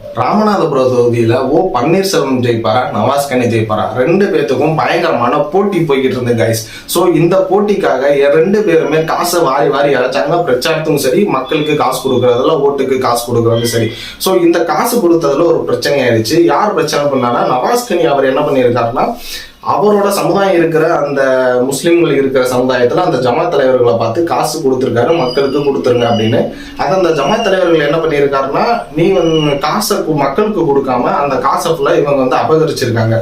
ராமநாதபுரம் தொகுதியில ஓ பன்னீர்செல்வம் ஜெயிப்பாரா நவாஸ்கனி ஜெயிப்பாரா? ரெண்டு பேர்த்துக்கும் பயங்கரமான போட்டி போய்கிட்டு இருந்தது கைஸ் ஸோ இந்த போட்டிக்காக ரெண்டு பேருமே காசை வாரி வாரி இழைச்சாங்க பிரச்சாரத்துக்கும் சரி மக்களுக்கு காசு கொடுக்குறதுல ஓட்டுக்கு காசு கொடுக்கறதும் சரி. ஸோ இந்த காசு கொடுத்ததுல ஒரு பிரச்சனை ஆயிடுச்சு யார் பிரச்சனை பண்ணானா நவாஸ்கனி அவர் என்ன பண்ணியிருக்காருன்னா அவரோட சமுதாயம் இருக்கிற அந்த முஸ்லீம்கள் இருக்கிற சமுதாயத்துல அந்த ஜமாத் தலைவர்களை பார்த்து காசு கொடுத்துருக்காரு மக்களுக்கு கொடுத்துருங்க அப்படின்னு. அது அந்த ஜமாத் தலைவர்கள் என்ன பண்ணியிருக்காருன்னா நீ வந்து காசை மக்களுக்கு கொடுக்காம அந்த காசை ஃபுல்லா இவங்க வந்து அபகரிச்சிருக்காங்க.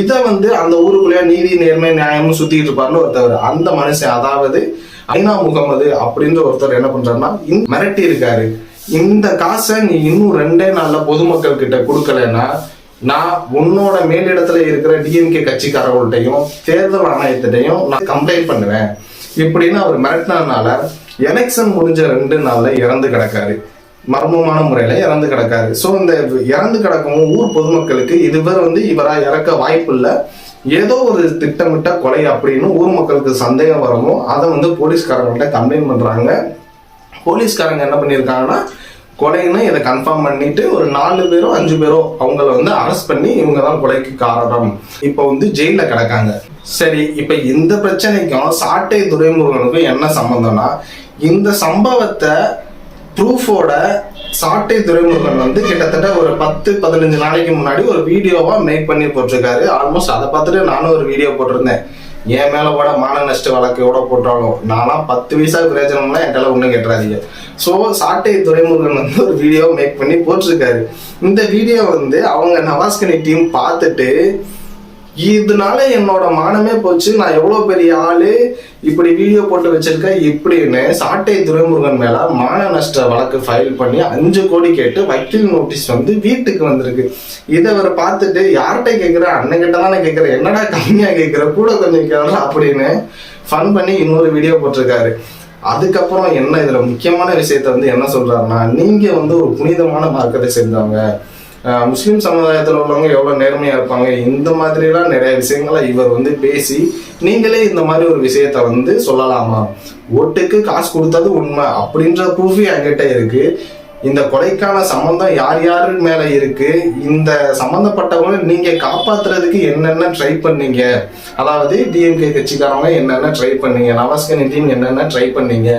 இதை வந்து அந்த ஊருக்குள்ளேயே நீதி நேர்மை நியாயமும் சுத்திட்டு இருப்பாருன்னு ஒருத்தவர் அந்த மனுஷன் அதாவது ஐநா முகமது அப்படின்ற ஒருத்தர் என்ன பண்றாருன்னா மிரட்டி இருக்காரு இந்த காசை நீ இன்னும் ரெண்டே நாள்ல பொதுமக்கள் கிட்ட கொடுக்கலன்னா நான் உன்னோட மேலிடத்துல இருக்கிற டிஎம்கே கட்சிக்காரர்கள்ட்டையும் தேர்தல் ஆணையத்திட்டையும் நான் கம்ப்ளைண்ட் பண்ணுவேன். இப்படின்னு அவர் மிரட்டினதுனால எலெக்ஷன் முடிஞ்ச ரெண்டு நாள்ல இறந்து கிடக்காரு. மர்மமான முறையில இறந்து கிடக்காரு. ஸோ இந்த இறந்து கிடக்கவும் ஊர் பொதுமக்களுக்கு இதுவர் வந்து இவரா இறக்க வாய்ப்பு இல்லை ஏதோ ஒரு திட்டமிட்ட கொலை அப்படின்னு ஊர் மக்களுக்கு சந்தேகம் வரவும் அதை வந்து போலீஸ்காரங்கள்ட்ட கம்ப்ளைண்ட் பண்றாங்க. போலீஸ்காரங்க என்ன பண்ணியிருக்காங்கன்னா கொலைன்னு இதை கன்ஃபார்ம் பண்ணிட்டு ஒரு நாலு பேரோ அஞ்சு பேரோ அவங்கள வந்து அரெஸ்ட் பண்ணி இவங்க தான் கொலைக்கு காரணம். இப்போ வந்து ஜெயில கிடக்காங்க. சரி இப்போ இந்த பிரச்சனைக்கும் சாட்டை துரைமுருகனுக்கும் என்ன சம்பந்தம்னா இந்த சம்பவத்தை ப்ரூஃபோட சாட்டை துறைமுருகன் வந்து கிட்டத்தட்ட ஒரு பத்து பதினஞ்சு நாளைக்கு முன்னாடி ஒரு வீடியோவா மேக் பண்ணி போட்டிருக்காரு. ஆல்மோஸ்ட் அதை பார்த்துட்டு நானும் ஒரு வீடியோ போட்டிருந்தேன். என் மேல கூட மான நஷ்ட வழக்கு கூட போட்டாலும்? நானா பத்து வயசா பிரயோஜனம்லாம் என்கிட்ட ஒன்றும் கேட்டுறாதீங்க ஸோ சாட்டை துறைமுருகன் வந்து ஒரு வீடியோ மேக் பண்ணி போட்டிருக்காரு. இந்த வீடியோ வந்து அவங்க நவாஸ்கனி டீம் பார்த்துட்டு இதனால என்னோட மானமே போச்சு. நான் எவ்வளோ பெரிய ஆளு இப்படி வீடியோ போட்டு வச்சிருக்கேன் இப்படின்னு சாட்டை துரைமுருகன் மேல மான நஷ்ட வழக்கு ஃபைல் பண்ணி அஞ்சு கோடி கேட்டு வக்கீல் நோட்டீஸ் வந்து வீட்டுக்கு வந்திருக்கு. இதை அவர் பார்த்துட்டு யார்கிட்ட கேட்குற அண்ணன் தானே கேட்குற என்னடா கம்மியாக கேட்குற கூட கொஞ்சம் கேட்கற அப்படின்னு ஃபன் பண்ணி இன்னொரு வீடியோ போட்டிருக்காரு. அதுக்கப்புறம் என்ன இதில் முக்கியமான விஷயத்த வந்து என்ன சொல்றாருன்னா நீங்கள் வந்து ஒரு புனிதமான மார்க்கத்தை சேர்ந்தவங்க. முஸ்லிம் சமுதாயத்தில் உள்ளவங்க எவ்வளவு நேர்மையா இருப்பாங்க? இந்த மாதிரிலாம் நிறைய விஷயங்களை இவர் வந்து பேசி நீங்களே இந்த மாதிரி ஒரு விஷயத்த வந்து சொல்லலாமா? ஓட்டுக்கு காசு கொடுத்தது உண்மை அப்படின்ற ப்ரூஃப் என்கிட்ட இருக்கு. இந்த கொலைக்கான சம்பந்தம் யார் யாரு மேல இருக்கு? இந்த சம்பந்தப்பட்டவங்களை நீங்க காப்பாத்துறதுக்கு என்னென்ன ட்ரை பண்ணீங்க? அதாவது டிஎம்கே கட்சிக்காரங்க என்னென்ன ட்ரை பண்ணீங்க? நவாஸ்கனி டீம் என்னென்ன ட்ரை பண்ணீங்க?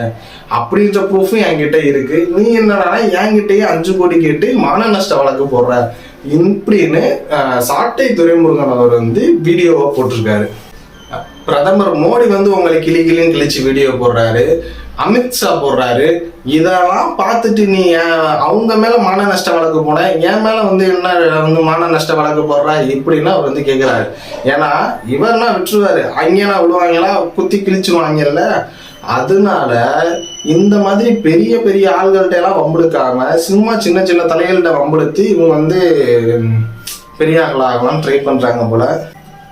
அப்படின்ற ப்ரூஃபும் என்கிட்ட இருக்கு. நீ என்னன்னா என்கிட்டயே அஞ்சு கோடி கேட்டு மான நஷ்ட வழக்கு போடுற? இப்படின்னு சாட்டை துரைமுருகன் அவர் வந்து வீடியோவை போட்டிருக்காரு. பிரதமர் மோடி வந்து உங்களை கிளி கிளின்னு கிழிச்சு வீடியோ போடுறாரு. அமித்ஷா போடுறாரு. இதெல்லாம் பார்த்துட்டு நீ அவங்க மேல மான நஷ்ட வழக்கு போன என் மேல வந்து என்ன வந்து மான நஷ்ட வழக்கு போடுறா இப்படின்னா அவர் வந்து கேட்கிறாரு ஏன்னா இவர்னா விட்டுருவாரு? அங்கேனா விழுவாங்களா? குத்தி கிழிச்சு வாங்கல அதனால இந்த மாதிரி பெரிய பெரிய ஆள்கள்ட்ட எல்லாம் வம்பெடுக்காம சும்மா சின்ன சின்ன தலைகள்கிட்ட வம்பெடுத்து இவங்க வந்து பெரிய ஆகலாம் ட்ரை பண்றாங்க போல.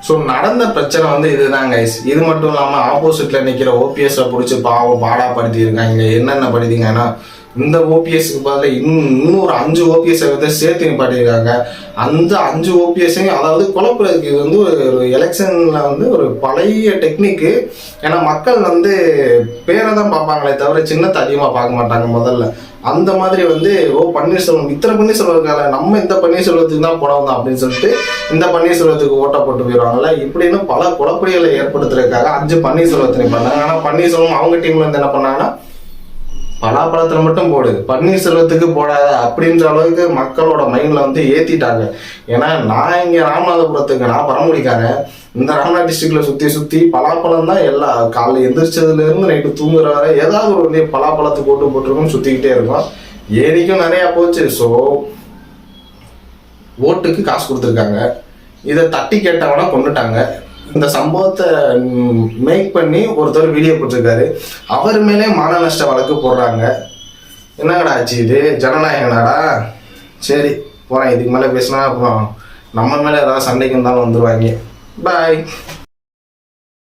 ஸோ நடந்த பிரச்சனை வந்து இதுதான் கைஸ் இது மட்டும் இல்லாமல் ஆப்போசிட்ல நிற்கிற ஓபிஎஸ்ஸை பிடிச்சி பாவம் பாடாப்படுத்தி இருக்காங்க என்னென்ன படித்தீங்கன்னா இந்த ஓபிஎஸ்க்கு பதில் இன்னும் இன்னும் ஒரு அஞ்சு ஓபிஎஸ் வந்து சேர்த்து நிப்பாட்டியிருக்காங்க. அந்த அஞ்சு ஓபிஎஸ்ஸையும் அதாவது குழப்பறதுக்கு இது வந்து ஒரு எலெக்ஷன்ல வந்து ஒரு பழைய டெக்னிக்கு ஏன்னா மக்கள் வந்து பேரை தான் பார்ப்பாங்களே தவிர சின்னத்தை அதிகமாக பார்க்க மாட்டாங்க முதல்ல. அந்த மாதிரி வந்து ஓ பன்னீர்செல்வம் இத்தனை பன்னீர்செல்வம் இருக்காங்க நம்ம இந்த பன்னீர்செல்வத்துக்கு தான் போட வந்தோம் அப்படின்னு சொல்லிட்டு இந்த பன்னீர்செல்வத்துக்கு ஓட்டை போட்டு போயிடுவாங்கல்ல. இப்படின்னு பல குழப்படிகளை ஏற்படுத்துறதுக்காக அஞ்சு பன்னீர்செல்வத்தினை பண்ணாங்க ஆனால் பன்னீர்செல்வம் அவங்க டீம்ல இருந்து என்ன பண்ணாங்கன்னா பலாப்பழத்தில் மட்டும் போடு. பன்னீர்செல்வத்துக்கு போடாத. அப்படின்ற அளவுக்கு மக்களோட மைண்டில் வந்து ஏற்றிட்டாங்க ஏன்னா நான் இங்கே ராமநாதபுரத்துக்கு நான் பரமுடிக்காரன் இந்த ராமநாத டிஸ்ட்ரிக்டில் சுற்றி சுற்றி பலாப்பழம் தான் எல்லா காலையில் எந்திரிச்சதுலேருந்து நைட்டு தூங்குற வரை ஏதாவது ஒரு வந்து பலாப்பழத்தை போட்டு போட்டிருக்கோம் சுற்றிக்கிட்டே இருக்கும். ஏரிக்கும் நிறையா போச்சு. ஸோ ஓட்டுக்கு காசு கொடுத்துருக்காங்க. இதை தட்டி கேட்டவனா கொண்டுட்டாங்க இந்த சம்பவத்தை மேக் பண்ணி ஒருத்தர் வீடியோ போட்டிருக்காரு. அவர் மேலே மான நஷ்ட வழக்கு போடுறாங்க. என்னங்கடா ஆச்சு இது? ஜனநாயகனாடா சரி போறேன். இதுக்கு மேலே பேசினா அப்புறம் நம்ம மேலே ஏதாவது சண்டைக்கு இருந்தாலும் வந்துடுவாங்க பாய்